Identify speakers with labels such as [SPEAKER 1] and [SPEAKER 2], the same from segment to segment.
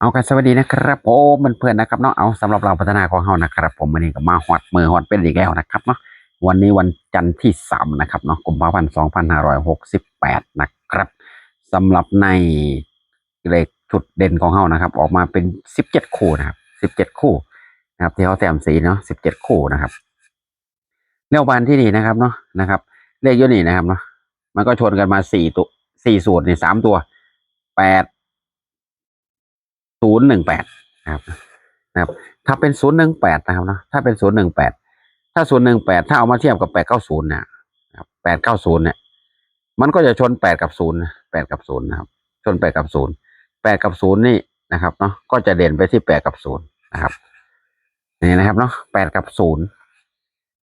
[SPEAKER 1] เอากันสวัสดีนะครับผมเพื่อนๆนะครับเนาะเอาสำหรับเราพัฒนาของเฮานะครับ ผมวันนี้ก็มาฮอดมือฮอดเป็นอีกแล้วนะครับเนาะวันนี้วันจันทร์ที่สามนะครับเนาะกุมภาพันธ์สองพันห้าร้อยหกสิบแปดนะครับสำหรับในเลขชุดเด่นของเฮานะครับ ออกมาเป็นสิบเจ็ดคู่นะครับสิบเจ็ดคู่นะครับ ที่เขาแต้มสีเนาะสิบเจ็ดคู่นะครับเลี้ยวบานที่นี่นะครับเนาะนะครับ เลขอยูนี่นะครับเนาะมันก็ชนกันมาสี่ตัวสี่สูตรในสามตัวแปด ศูนย์หนึ่งแปดนะครับนะครับ ถ้าเป็นศูนย์หนึ่งแปดนะครับนะถ้าเป็นศูนย์หนึ่งแปดถ้าศูนย์หนึ่งแปดถ้าเอามาเทียบกับแปดเก้าศูนย์เนี่ยแปดเก้าศูนย์เนี่ย มันก็จะชนแปดกับศูนย์แปดกับศูนย์นะครับ ชนแปดกับศูนย์แปดกับศูนย์นี่นะครับเนาะก็จะเด่นไปที่แปดกับศูนย์นะครับนี่นะครับเนาะแปดกับศูนย์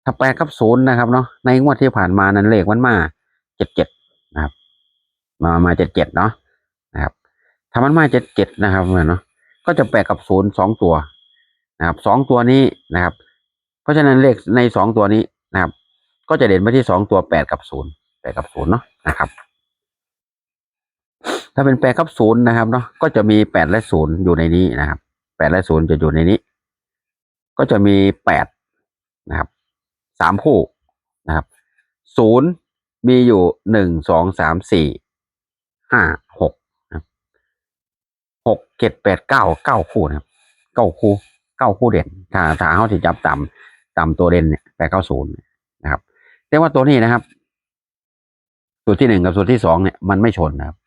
[SPEAKER 1] ถ้าแปดกับศูนย์นะครับเนาะในงวดที่ผ่านมานั้นเลขมันมาเจ็ดเจ็ดนะครับ มามาเจ็ดเจ็ดเนาะ ถ้ามันมาเจ็ดเจ็ดนะครับเหมือนเนาะก็จะแปดกับศูนย์สองตัวนะครับสองตัวนี้นะครับ เพราะฉะนั้นเลขในสองตัวนี้นะครับ ก็จะเด่นไปที่สองตัวแปดกับศูนย์แปดกับศูนย์เนาะนะครับ ถ้าเป็นแปดกับศูนย์นะครับเนาะก็จะมีแปดและศูนย์อยู่ในนี้นะครับแปดและศูนย์จะอยู่ในนี้ ก็จะมีแปดนะครับสามคู่นะครับศูนย์มีอยู่หนึ่งสองสามสี่ห้า หกเจ็ดแปดเก้าเก้าคู่นะครับเก้าคู่เก้าคู่เด่นถ้าถ้าเขาที่จับต่ำต่ำตัวเด่นเนี่ยแปดเก้าศูนย์นะครับ แต่ว่าตัวนี้นะครับสูตรที่หนึ่งกับสูตรที่สองเนี่ยมันไม่ชนนะครับ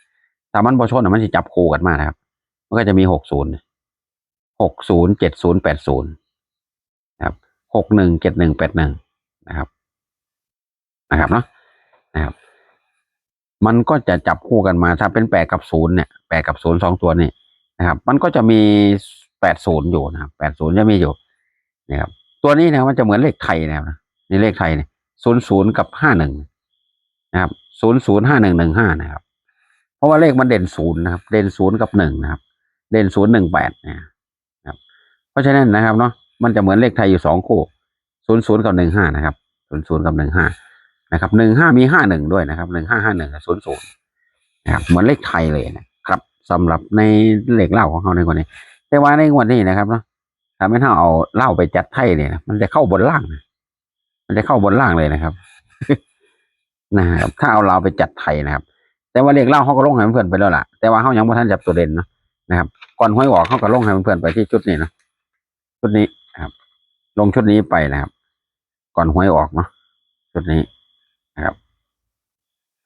[SPEAKER 1] ถ้ามันพอชนมันจะจับคู่กันมานะครับ มันก็จะมีหกศูนย์หกศูนย์เจ็ดศูนย์แปดศูนย์นะครับหกหนึ่งเจ็ดหนึ่งแปดหนึ่งนะครับ นะครับเนาะนะครับ มันก็จะจับคู่กันมาถ้าเป็นแปดกับศูนย์เนี่ยแปดกับศูนย์สองตัวนี่ นะครับ มันก็จะมีแปดศูนย์อยู่นะครับแปดศูนย์จะมีอยู่นะครับ ตัวนี้นะมันจะเหมือนเลขไทยนะครับนี่เลขไทยเนี่ยศูนย์ศูนย์กับห้าหนึ่งนะครับศูนย์ศูนย์ห้าหนึ่งหนึ่งห้านะครับ เพราะว่าเลขมันเด่นศูนย์นะครับ เด่นศูนย์กับหนึ่งนะครับ เด่นศูนย์หนึ่งแปดนะครับ เพราะฉะนั้นนะครับเนาะมันจะเหมือนเลขไทยอยู่สองคู่ศูนย์ศูนย์กับหนึ่งห้านะครับศูนย์ศูนย์กับหนึ่งห้านะครับหนึ่งห้ามีห้าหนึ่งด้วยนะครับหนึ่งห้าห้าหนึ่งศูนย์ศูนย์นะครับเหมือนเลขไทยเลยนะ สำหรับในเหลขเล่าของเขาในคนนี้ แต่ว่าในงวันนี้นะครับเนาะถ้าไม่ถ้าเอาเล่าไปจัดไทยเนี่ยนะมันจะเข้าบนล่าง มันจะเข้าบนล่างเลยนะครับนะครับ ถ้าเอาเราไปจัดไทยนะครับ แต่ว่าเลขเล่าเขาก็ลงให้เพื่อนไปแล้วล่ะ แต่ว่าเขายังไม่ทันจับตัวเด่นเนาะนะครับ ก่อนห้อยออกเขาก็ลงให้เพื่อนไปที่ชุดนี้นะชุดนี้ครับ ลงชุดนี้ไปนะครับ ก่อนห้อยออกเนาะชุดนี้นะครับ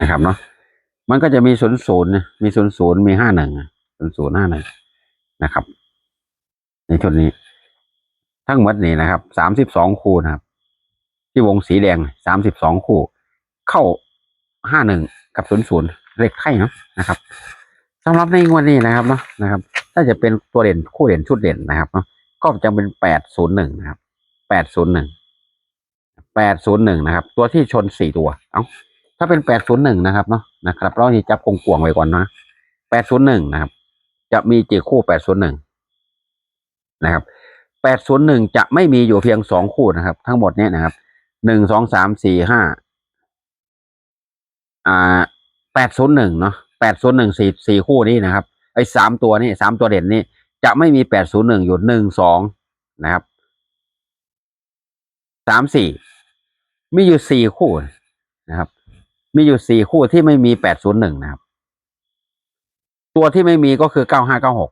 [SPEAKER 1] นะครับเนาะ มันก็จะมีศูนย์ศูนย์มีศูนย์ศูนย์มีห้าหนึ่งศูนย์ศูนย์ห้าหนึ่งนะครับ ในชุดนี้ ทั้งหมดนี่นะครับสามสิบสองคู่นะครับ ที่วงสีแดงสามสิบสองคู่ เข้าห้าหนึ่งกับศูนย์ศูนย์เลขไข่เนาะนะครับสำหรับในงวดนี้นะครับเนาะนะครับ ถ้าจะเป็นตัวเด่นคู่เด่นชุดเด่นนะครับเนาะก็จะเป็นแปดศูนย์หนึ่งนะครับแปดศูนย์หนึ่งแปดศูนย์หนึ่งนะครับ ตัวที่ชนสี่ตัว เอ้า ถ้าเป็นแปดศูนย์หนึ่งนะครับเนาะนะครับเราที่จับกงกวงไว้ก่อนนะแปดศูนย์หนึ่งนะครับ จะมีเจคู่แปดศูนย์หนึ่งนะครับแปดศูนย์หนึ่งจะไม่มีอยู่เพียงสองคู่นะครับ ทั้งหมดเนี้ยนะครับหนึ่งสองสามสี่ห้าอ่าแปดศูนย์หนึ่งเนาะแปดศูนย์หนึ่งสี่สี่คู่นี้นะครับไอ้สามตัวนี่สามตัวเด่นนี่จะไม่มีแปดศูนย์หนึ่งอยู่หนึ่งสองนะครับสามสี่มีอยู่สี่คู่นะครับ มีอยู่สี่คู่ที่ไม่มีแปดศูนย์หนึ่งนะครับ ตัวที่ไม่มีก็คือเก้าห้าเก้าหก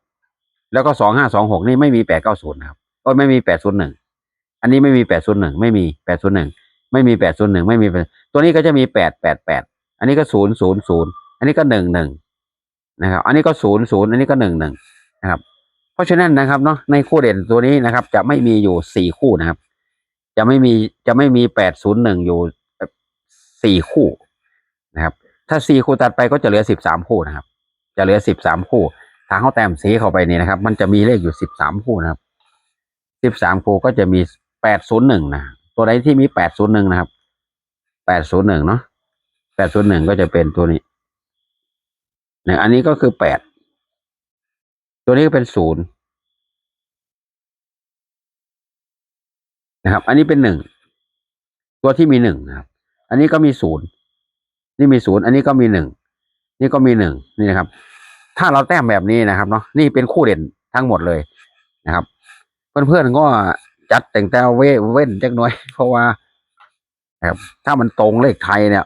[SPEAKER 1] แล้วก็สองห้าสองหกนี่ไม่มีแปดเก้าศูนย์นะครับก็ไม่มีแปดศูนย์หนึ่งอันนี้ไม่มีแปดศูนย์หนึ่งไม่มีแปดศูนย์หนึ่งไม่มีแปดศูนย์หนึ่งไม่มีตัวนี้ก็จะมีแปดแปดแปดอันนี้ก็ศูนย์ศูนย์ศูนย์อันนี้ก็หนึ่งหนึ่งนะครับ อันนี้ก็ศูนย์ศูนย์อันนี้ก็หนึ่งหนึ่งนะครับ เพราะฉะนั้นนะครับเนาะในคู่เด่นตัวนี้นะครับ จะไม่มีอยู่สี่คู่นะครับ จะไม่มีจะไม่มีแปดศูนย์หนึ่งอยู่สี่คู่ นะครับ ถ้าสี่คู่ตัดไปก็จะเหลือสิบสามคู่นะครับ จะเหลือสิบสามคู่ทางเขาแต้มสีเข้าไปนี่นะครับ มันจะมีเลขอยู่สิบสามคู่นะครับสิบสามคู่ก็จะมีแปดศูนย์หนึ่งนะตัวใดที่มีแปดศูนย์หนึ่งนะครับแปดศูนย์หนึ่งเนาะแปดศูนย์หนึ่งก็จะเป็นตัวนี้เนี่ยอันนี้ก็คือแปดตัวนี้ก็เป็นศูนย์นะครับ อันนี้เป็นหนึ่งตัวที่มีหนึ่งนะครับ อันนี้ก็มีศูนย์ นี่มีศูนย์อันนี้ก็มีหนึ่งนี่ก็มีหนึ่งนี่นะครับ ถ้าเราแต้มแบบนี้นะครับเนาะนี่เป็นคู่เด่นทั้งหมดเลยนะครับ เพื่อนๆก็จัดแต่งแต่เวเว้นจักน่อย เพราะว่าครับถ้ามันตรงเลขไทยเนี่ย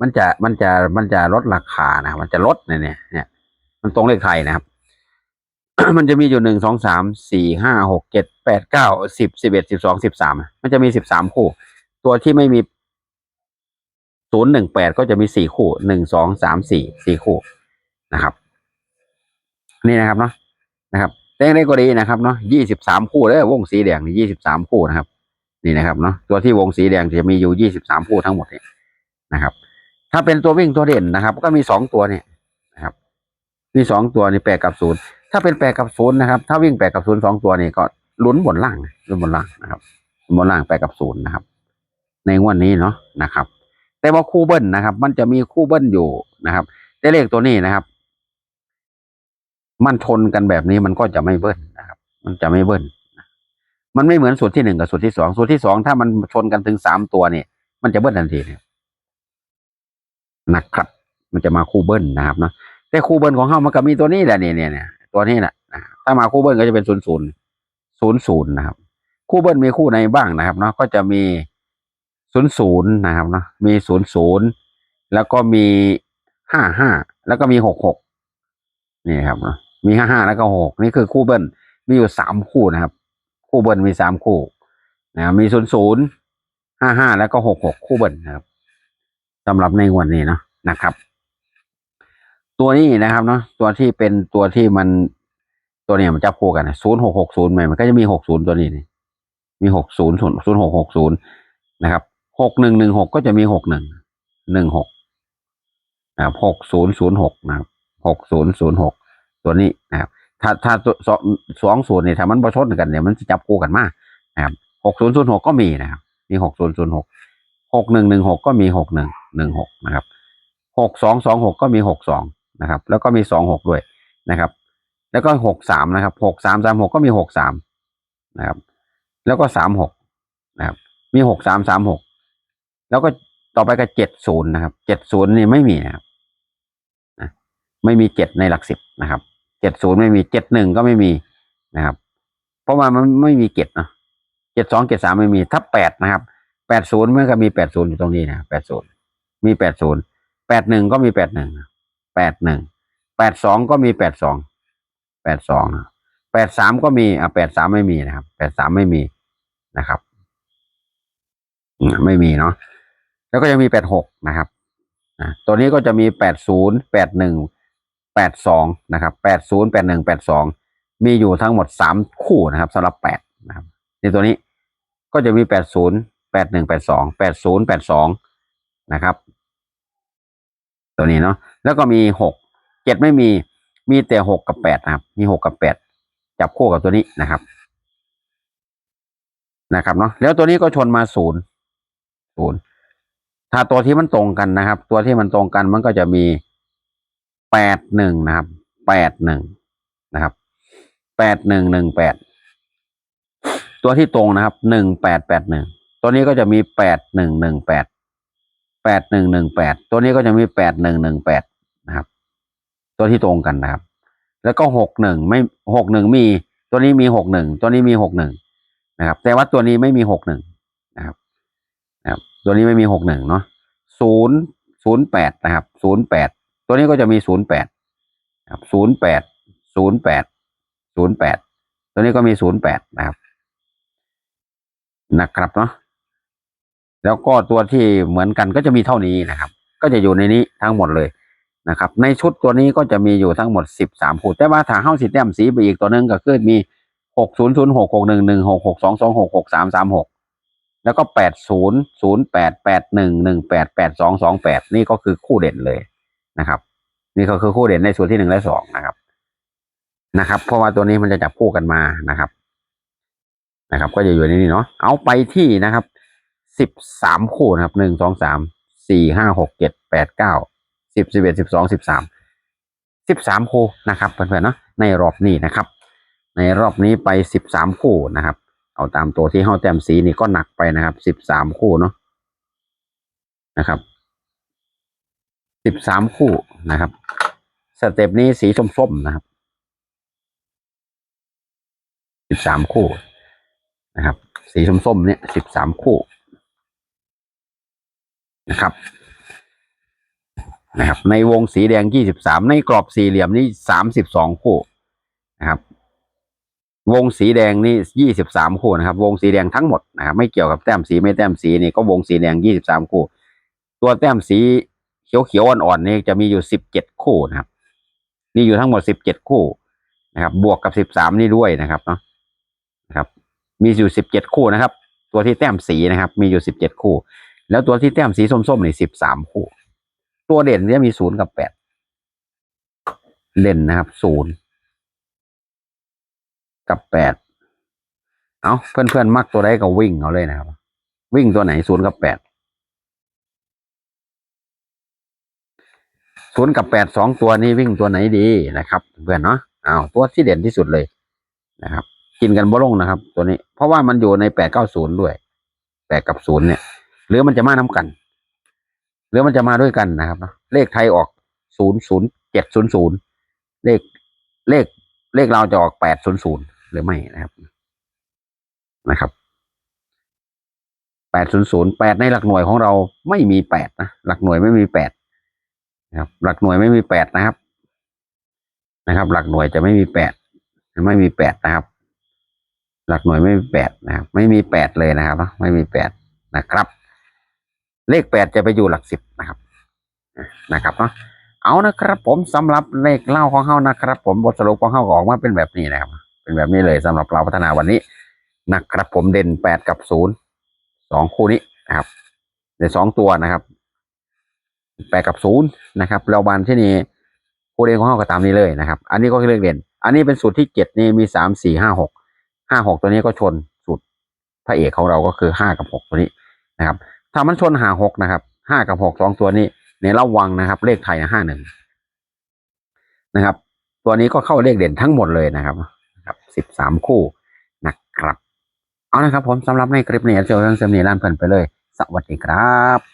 [SPEAKER 1] มันจะมันจะมันจะลดราคานะมันจะลดเนี่ยเนี่ยเนี่ย มันตรงเลขไทยนะครับ มันจะมีอยู่หนึ่งสองสามสี่ห้าหกเจ็ดแปดเก้าสิบสิบเอ็ดสิบสองสิบสามมันจะมีสิบสามคู่ ตัวที่ไม่มี ศูนย์หนึ่งแปดก็จะมีสี่คู่หนึ่งสองสามสี่สี่คู่นะครับ นี่นะครับเนาะนะครับเลขเลขก็ดีนะครับเนาะยี่สิบสามคู่เลยวงสีแดงนี่ยี่สิบสามคู่นะครับ นี่นะครับเนาะตัวที่วงสีแดงจะมีอยู่ยี่สิบสามคู่ทั้งหมดเนี่ยนะครับ ถ้าเป็นตัววิ่งตัวเด่นนะครับ ก็มีสองตัวเนี่ยนะครับมีสองตัวนี่แปดกับศูนย์ถ้าเป็นแปดกับศูนย์นะครับ ถ้าวิ่งแปดกับศูนย์สองตัวนี่ก็ลุ้นบนล่างลุ้นบนล่างนะครับบนล่างแปดกับศูนย์นะครับ ในงวดนี้เนาะนะครับ แต่ว่าคู่เบิ้ลนะครับ มันจะมีคู่เบิ้ลอยู่นะครับแต่เลขตัวนี้นะครับ มันชนกันแบบนี้มันก็จะไม่เบิ้ลนะครับ มันจะไม่เบิ้ลมันไม่เหมือนสูตรที่หนึ่งกับสูตรที่สองสูตรที่สองถ้ามันชนกันถึงสามตัวเนี่ยมันจะเบิ้ลทันทีเนี่ยนะครับ มันจะมาคู่เบิ้ลนะครับเนาะแต่คู่เบิ้ลของเฮามันก็มีตัวนี้แหละเนี่ยเนี่ยเนี่ยตัวนี้แหละนะถ้ามาคู่เบิ้ลก็จะเป็นศูนย์ศูนย์ศูนย์ศูนย์นะครับ คู่เบิ้ลมีคู่ในบ้างนะครับเนาะก็จะมี ศูนย์ศูนย์นะครับเนาะมีศูนย์ศูนย์แล้วก็มีห้าห้าแล้วก็มีหกหกนี่ครับเนาะมีห้าห้าแล้วก็หกนี่คือคู่เบิ้ลมีอยู่สามคู่นะครับ คู่เบิ้ลมีสามคู่นะครับมีศูนย์ศูนย์ห้าห้าแล้วก็หกหกคู่เบิ้ลนะครับสำหรับในวันนี้เนาะนะครับ ตัวนี้นะครับเนาะตัวที่เป็นตัวที่มันตัวเนี้ยมันจับคู่กันศูนย์หกหกศูนย์มันก็จะมีหกศูนย์ตัวนี้นี่มีหกศูนย์ศูนย์ศูนย์หกหกศูนย์นะครับ หกหนึ่งหนึ่งหกก็จะมีหกหนึ่งหนึ่งหกนะครับหกศูนย์ศูนย์หกนะครับหกศูนย์ศูนย์หกตัวนี้นะครับ ถ้าถ้าสองสองศูนย์เนี่ยถ้ามันประชดกันเนี่ยมันจะจับคู่กันมากนะครับหกศูนย์ศูนย์หกก็มีนะครับ มีหกศูนย์ศูนย์หกหกหนึ่งหนึ่งหกก็มีหกหนึ่งหนึ่งหกนะครับหกสองสองหกก็มีหกสองนะครับ แล้วก็มีสองหกด้วยนะครับ แล้วก็หกสามนะครับหกสามสามหกก็มีหกสามนะครับ แล้วก็สามหกนะครับ มีหกสามสามหก แล้วก็ต่อไปก็เจ็ดศูนย์นะครับเจ็ดศูนย์นี่ไม่มีนะครับนะไม่มีเจ็ดในหลักสิบนะครับเจ็ดศูนย์ไม่มีเจ็ดหนึ่งก็ไม่มีนะครับ เพราะว่ามันไม่มีเจ็ดเนาะเจ็ดสองเจ็ดสามไม่มีถ้าแปดนะครับแปดศูนย์มันก็มีแปดศูนย์อยู่ตรงนี้นะแปดศูนย์มีแปดศูนย์แปดหนึ่งก็มีแปดหนึ่งแปดหนึ่งแปดสองก็มีแปดสองแปดสองแปดสามก็มีอะแปดสามไม่มีนะครับแปดสามไม่มีนะครับ ไม่มีเนาะ แล้วก็ยังมีแปดหกนะครับตัวนี้ก็จะมีแปดศูนย์แปดหนึ่งแปดสองนะครับแปดศูนย์แปดหนึ่งแปดสองมีอยู่ทั้งหมดสามคู่นะครับสำหรับแปดนะครับในตัวนี้ก็จะมีแปดศูนย์แปดหนึ่งแปดสองแปดศูนย์แปดสองนะครับ ตัวนี้เนาะแล้วก็มีหกเจ็ดไม่มีมีแต่หกกับแปดนะครับ มีหกกับแปดจับคู่กับตัวนี้นะครับ นะครับเนาะแล้วตัวนี้ก็ชนมาศูนย์ศูนย์ ถ้าตัวที่มันตรงกันนะครับ ตัวที่มันตรงกันมันก็จะมีแปดหนึ่งนะครับแปดหนึ่งนะครับแปดหนึ่งหนึ่งแปดตัวที่ตรงนะครับหนึ่งแปดแปดหนึ่งตัวนี้ก็จะมีแปดหนึ่งหนึ่งแปดแปดหนึ่งหนึ่งแปดตัวนี้ก็จะมีแปดหนึ่งหนึ่งแปดนะครับ ตัวที่ตรงกันนะครับ แล้วก็หกหนึ่งไม่หกหนึ่งมีตัวนี้มีหกหนึ่งตัวนี้มีหกหนึ่งนะครับ แต่ว่าตัวนี้ไม่มีหกหนึ่งนะครับนะครับ ตัวนี้ไม่มีหกหนึ่งเนาะศูนย์ศูนย์แปดนะครับศูนย์แปดตัวนี้ก็จะมีศูนย์แปดครับศูนย์แปดศูนย์แปดศูนย์แปดตัวนี้ก็มีศูนย์แปดนะครับนะครับเนาะแล้วก็ตัวที่เหมือนกันก็จะมีเท่านี้นะครับ ก็จะอยู่ในนี้ทั้งหมดเลยนะครับ ในชุดตัวนี้ก็จะมีอยู่ทั้งหมดสิบสามคู่แต่ว่าถ้าเข้าสีแต้มสีไปอีกตัวหนึงก็คือมีหกศูนย์ศูนย์หกหกหนึ่งหนึ่งหกหกสองสองหกหกสามสามหก แล้วก็แปดศูนย์ศูนย์แปดแปดหนึ่งหนึ่งแปดแปดสองสองแปดนี่ก็คือคู่เด่นเลยนะครับ นี่ก็คือคู่เด่นในส่วนที่หนึ่งและสองนะครับ นะครับ เพราะว่าตัวนี้มันจะจับคู่กันมานะครับ นะครับ ก็จะอยู่ในนี้เนาะเอาไปที่นะครับสิบสามคู่นะครับหนึ่งสองสามสี่ห้าหกเจ็ดแปดเก้าสิบสิบเอ็ดสิบสองสิบสามสิบสามคู่นะครับเพื่อนๆเนาะในรอบนี้นะครับ ในรอบนี้ไปสิบสามคู่นะครับ เอาตามตัวที่ห้าแต้มสีนี่ก็หนักไปนะครับสิบสามคู่เนาะนะครับสิบสามคู่นะครับ สเต็ปนี้สีส้มๆนะครับสิบสามคู่นะครับ สีส้มๆเนี่ยสิบสามคู่นะครับนะครับ ในวงสีแดงยี่สิบสามในกรอบสี่เหลี่ยมนี่สามสิบสองคู่นะครับ วงสีแดงนี่ยี่สิบสามคู่นะครับ วงสีแดงทั้งหมดนะครับไม่เกี่ยวกับแต้มสีไม่แต้มสีนี่ก็วงสีแดงยี่สิบสามคู่ ตัวแต้มสีเขียวเขียวๆอ่อนๆนี่จะมีอยู่สิบเจ็ดคู่นะครับนี่อยู่ทั้งหมดสิบเจ็ดคู่นะครับ บวกกับสิบสามนี่ด้วยนะครับเนาะนะครับ มีอยู่สิบเจ็ดคู่นะครับ ตัวที่แต้มสีนะครับ มีอยู่สิบเจ็ดคู่ แล้วตัวที่แต้มสีส้มๆนี่สิบสามคู่ ตัวเด่นเนี่ยมีศูนย์กับแปดเด่นนะครับศูนย์ กับแปดเอาเพื่อนๆมักตัวใดก็วิ่งเอาเลยนะครับ วิ่งตัวไหนศูนย์กับแปดศูนย์กับแปดสองตัวนี้วิ่งตัวไหนดีนะครับ เพื่อนเนาะเอาตัวที่เด่นที่สุดเลยนะครับ กินกันบ่ลงนะครับ ตัวนี้ เพราะว่ามันอยู่ในแปดเก้าศูนย์ด้วยแปดกับศูนย์เนี่ย หรือมันจะมาน้ากัน หรือมันจะมาด้วยกันนะครับเนาะเลขไทยออกศูนย์ศูนย์เจ็ดศูนย์ศูนย์เลขเลขเลขเราจะออกแปดศูนย์ศูนย์ หรือไม่นะครับนะครับแปดศูนย์ศูนย์แปดในหลักหน่วยของเราไม่มีแปดนะหลักหน่วยไม่มีแปดนะครับ หลักหน่วยไม่มีแปดนะครับ นะครับ หลักหน่วยจะไม่มีแปดไม่มีแปดนะครับ หลักหน่วยไม่มีแปดนะครับ ไม่มีแปดเลยนะครับ ไม่มีแปดนะครับ เลขแปดจะไปอยู่หลักสิบนะครับนะครับเนาะเอานะครับ ผมสำหรับเลขเล่าของเฮานะครับ ผมบทสรุปของเฮาออกมาเป็นแบบนี้นะครับ เป็นแบบนี้เลยสำหรับเราพัฒนาวันนี้นะครับผมเด่นแปดกับศูนย์สองคู่นี้นะครับในสองตัวนะครับแปดกับศูนย์นะครับเราบันที่นี่คู่เด่นของเฮาก็ตามนี้เลยนะครับ อันนี้ก็คือเลขเด่น อันนี้เป็นสูตรที่เจ็ดนี่มีสามสี่ห้าหกห้าหกตัวนี้ก็ชนสูตรพระเอกของเราก็คือห้ากับหกตัวนี้นะครับ ถ้ามันชนหาหกนะครับห้ากับหกสองตัวนี้ในระวังนะครับ เลขไทยห้าหนึ่งนะครับ ตัวนี้ก็เข้าเลขเด่นทั้งหมดเลยนะครับ ครับสิบสามคู่นะครับ เอานะครับผมสำหรับในคลิปนี้เจอเรื่องเซมนีล่ามเพิ่นไปเลย สวัสดีครับ